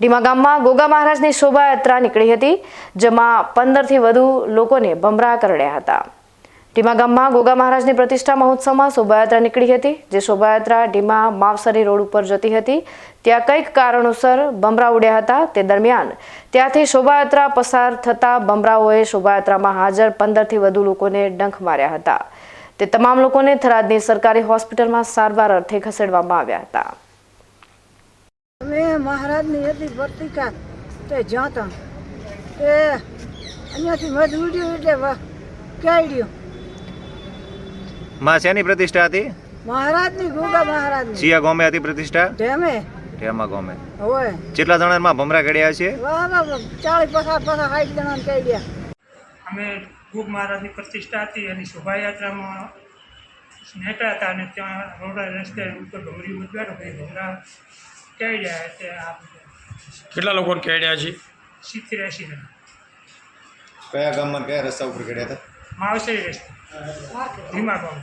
ડીમા ગામમાં ગોગા મહારાજની શોભાયાત્રા નીકળી હતી, જેમાં પંદરથી વધુ લોકોને બમરા કરડ્યા હતા. ડીમા ગામમાં ગોગા મહારાજની પ્રતિષ્ઠા મહોત્સવમાં શોભાયાત્રા નીકળી હતી, જે શોભાયાત્રા ડીમા માવસરી રોડ ઉપર જતી હતી. ત્યાં કંઈક કારણોસર બમરા ઉડ્યા હતા. તે દરમિયાન ત્યાંથી શોભાયાત્રા પસાર થતા બમરાઓએ શોભાયાત્રામાં હાજર પંદરથી વધુ લોકોને ડંખ માર્યા હતા. તે તમામ લોકોને થરાદની સરકારી હોસ્પિટલમાં સારવાર અર્થે ખસેડવામાં આવ્યા હતા. મહારાજની હતી પ્રતિકા તે જ્યાં તે અહીંયાથી મધ ઉડ્યું એટલે કેળ્યું માં શેની પ્રતિષ્ઠા હતી? મહારાજની ગોગા મહારાજ સિયા ગોમે હતી પ્રતિષ્ઠા? ઢેમે ઢેમા ગોમે. હોય કેટલા જણામાં ભમરા કડ્યા છે? ચાળી પસાર પસાર સાઠ જણાને કેળ્યા અમે ગુગ મહારાજની પ્રતિષ્ઠા હતી અને શોભાયાત્રામાં નેટા હતા અને ત્યાં રોડ રસ્તે ઉપર ભમરી ઉદગાડો ભાઈ ભમરા રહ્યા તે આ કેટલા લોકોને કેળ્યા છે? સિત્તેર એંસી જણા. કયા ગામમાં કયા રસ્તા ઉપર કડ્યા હતા? માવસરી રસ્તા. ધીમા ગામ